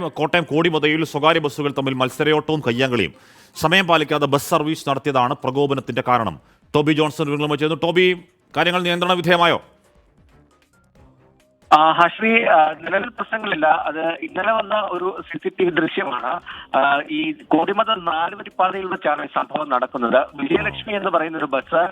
കോട്ടയം കോടിമതയിൽ സ്വകാര്യ ബസ്സുകൾ തമ്മിൽ മത്സരയോട്ടവും കയ്യാങ്കളിയും. സമയം പാലിക്കാതെ ബസ് സർവീസ് നടത്തിയതാണ് പ്രകോപനത്തിന്റെ കാരണം. ടോബി ജോൺസൺ ചേർന്നു ടോബി കാര്യങ്ങൾ നിയന്ത്രണ വിധേയമായോ ഹാഷ്മി നിലവിൽ പ്രശ്നങ്ങളില്ല. അത് ഇന്നലെ വന്ന ഒരു സി സി ടി വി ദൃശ്യമാണ് ഈ കോടിമത നാലുവരിപ്പാതയിൽ വെച്ചാണ് ഈ സംഭവം നടക്കുന്നത്. വിജയലക്ഷ്മി എന്ന് പറയുന്ന ഒരു ബസ്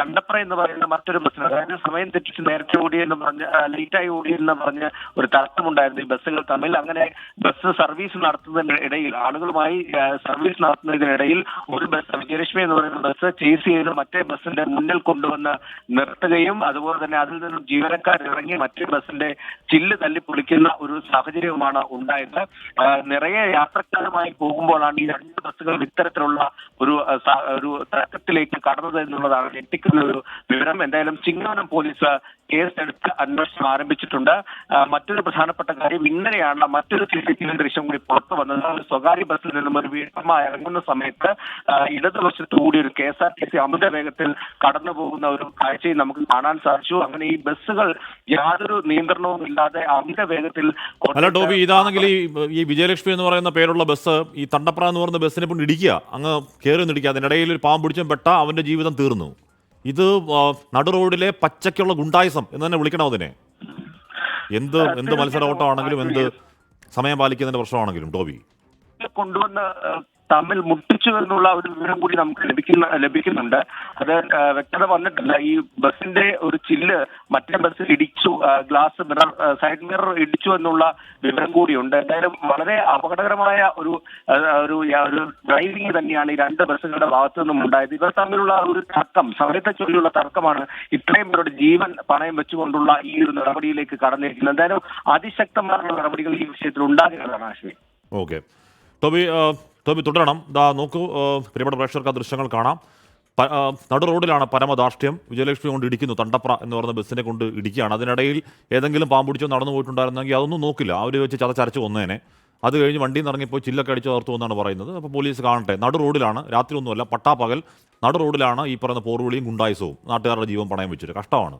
കണ്ടപ്ര എന്ന് പറയുന്ന മറ്റൊരു ബസ്സിന് അതായത് സമയം തെറ്റിച്ച് നേരത്തെ ഓടി എന്ന് പറഞ്ഞ് ലേറ്റായി ഓടി എന്ന് പറഞ്ഞ് ഒരു തർക്കമുണ്ടായിരുന്നു ഈ ബസ്സുകൾ തമ്മിൽ. അങ്ങനെ ബസ് സർവീസ് നടത്തുന്നതിന് ഇടയിൽ ആളുകളുമായി സർവീസ് നടത്തുന്നതിനിടയിൽ ഒരു ബസ് വിജയലക്ഷ്മി എന്ന് പറയുന്ന ബസ് ചേസ് ചെയ്ത് മറ്റേ ബസ്സിന്റെ മുന്നിൽ കൊണ്ടുവന്ന് നിർത്തുകയും അതുപോലെ തന്നെ അതിൽ നിന്നും ജീവനക്കാർ ഇറങ്ങി മറ്റേ ബസ്സിന്റെ ചില്ല് തല്ലി പൊളിക്കുന്ന ഒരു സാഹചര്യവുമാണ് ഉണ്ടായത് നിറയെ യാത്രക്കാരുമായി പോകുമ്പോഴാണ് ഈ രണ്ട് ബസ്സുകൾ ഇത്തരത്തിലുള്ള ഒരു ഒരു തർക്കത്തിലേക്ക് കടന്നത് എന്നുള്ളതാണ് ഞെട്ടിക്കുന്ന ഒരു വിവരം. എന്തായാലും ചിങ്ങവനം പോലീസ് കേസ് എടുത്ത് അന്വേഷണം ആരംഭിച്ചിട്ടുണ്ട്. മറ്റൊരു പ്രധാനപ്പെട്ട കാര്യം ഇന്നലെയാണ് മറ്റൊരു സി സി ടി വി ദൃശ്യം കൂടി പുറത്തു വന്നത്. ഒരു സ്വകാര്യ ബസ്സിൽ നിന്നും ഒരു വീട്ടമ്മ ഇറങ്ങുന്ന സമയത്ത് ഇടതുവശത്ത് കൂടി ഒരു K S R T C അമിത വേഗത്തിൽ കടന്നു പോകുന്ന ഒരു കാഴ്ചയും നമുക്ക് കാണാൻ സാധിച്ചു. അങ്ങനെ ഈ ബസ്സുകൾ യാതൊരു നിയന്ത്രണവും ഇല്ലാതെ അമിത വേഗത്തിൽ അല്ല ടോബി ഇതാണെങ്കിൽ ഈ വിജയലക്ഷ്മി എന്ന് പറയുന്ന പേരുള്ള ബസ് ഈ തണ്ടപ്ര എന്ന് പറയുന്ന ബസ്സിനെ കൊണ്ട് ഇടിക്കുക. അങ്ങ് കയറി ഒന്ന് ഇടിക്കുക. അതിനിടയിൽ ഒരു പാമ്പ് പിടിച്ചും പെട്ട അവന്റെ ജീവിതം തീർന്നു. ഇത് നടു റോഡിലെ പച്ചയ്ക്കുള്ള ഗുണ്ടായിസം എന്ന് തന്നെ വിളിക്കണം അതിനെ. എന്ത് എന്ത് മത്സര ഓട്ടമാണെങ്കിലും എന്ത് സമയം പാലിക്കുന്നതിന്റെ പ്രശ്നമാണെങ്കിലും ടോബി കൊണ്ടുവന്ന് തമ്മിൽ മുട്ടിച്ചു എന്നുള്ള ഒരു വിവരം കൂടി നമുക്ക് ലഭിക്കുന്ന ലഭിക്കുന്നുണ്ട്. അത് വ്യക്തത വന്നിട്ടില്ല. ഈ ബസിന്റെ ഒരു ചില്ല് മറ്റേ ബസ്സിൽ ഇടിച്ചു ഗ്ലാസ് മിറർ സൈഡ് മിറർ ഇടിച്ചു എന്നുള്ള വിവരം കൂടിയുണ്ട്. എന്തായാലും വളരെ അപകടകരമായ ഒരു ഒരു ഡ്രൈവിംഗ് തന്നെയാണ് ഈ രണ്ട് ബസ്സുകളുടെ ഭാഗത്തു നിന്നും ഉണ്ടായത്. ഇവർ തമ്മിലുള്ള ഒരു തർക്കം സമയത്തെ ചൊല്ലിയുള്ള തർക്കമാണ് ഇത്രയും പേരുടെ ജീവൻ പണയം വെച്ചുകൊണ്ടുള്ള ഈ ഒരു നടപടിയിലേക്ക് കടന്നിരിക്കുന്നത്. എന്തായാലും അതിശക്തമായ നടപടികൾ ഈ വിഷയത്തിൽ ഉണ്ടാകുന്നതാണ് ആശ്വി ഓക്കെ. ടോബി ടോബി തുടരണം. ദാ നോക്കൂ പ്രിയപ്പെട്ട പ്രേക്ഷകർക്ക് ആ ദൃശ്യങ്ങൾ കാണാം. നടു റോഡിലാണ് പരമദാർഷ്ട്യം വിജയലക്ഷ്മി കൊണ്ട് ഇടിക്കുന്നു. തണ്ടപ്ര എന്ന് പറയുന്ന ബസ്സിനെ കൊണ്ട് ഇടിക്കുകയാണ്. അതിനിടയിൽ ഏതെങ്കിലും പാമ്പുടിച്ചോ നടന്നു പോയിട്ടുണ്ടായിരുന്നെങ്കിൽ അതൊന്നും നോക്കില്ല. അവർ വെച്ച് ചതച്ചരച്ച് കൊന്നേനെ. അത് കഴിഞ്ഞ് വണ്ടിയിൽ നിന്ന് ഇറങ്ങിപ്പോയി ചില്ലൊക്കെ അടിച്ചു തകർത്തു എന്നാണ് പറയുന്നത്. അപ്പോൾ പോലീസ് കാണട്ടെ. നടു റോഡിലാണ് രാത്രി ഒന്നുമല്ല പട്ടാപ്പകൽ നടു റോഡിലാണ് ഈ പറയുന്ന പോർവിളിയും ഗുണ്ടായുസവും നാട്ടുകാരുടെ ജീവൻ പണയം വെച്ചിട്ട് കഷ്ടമാണ്.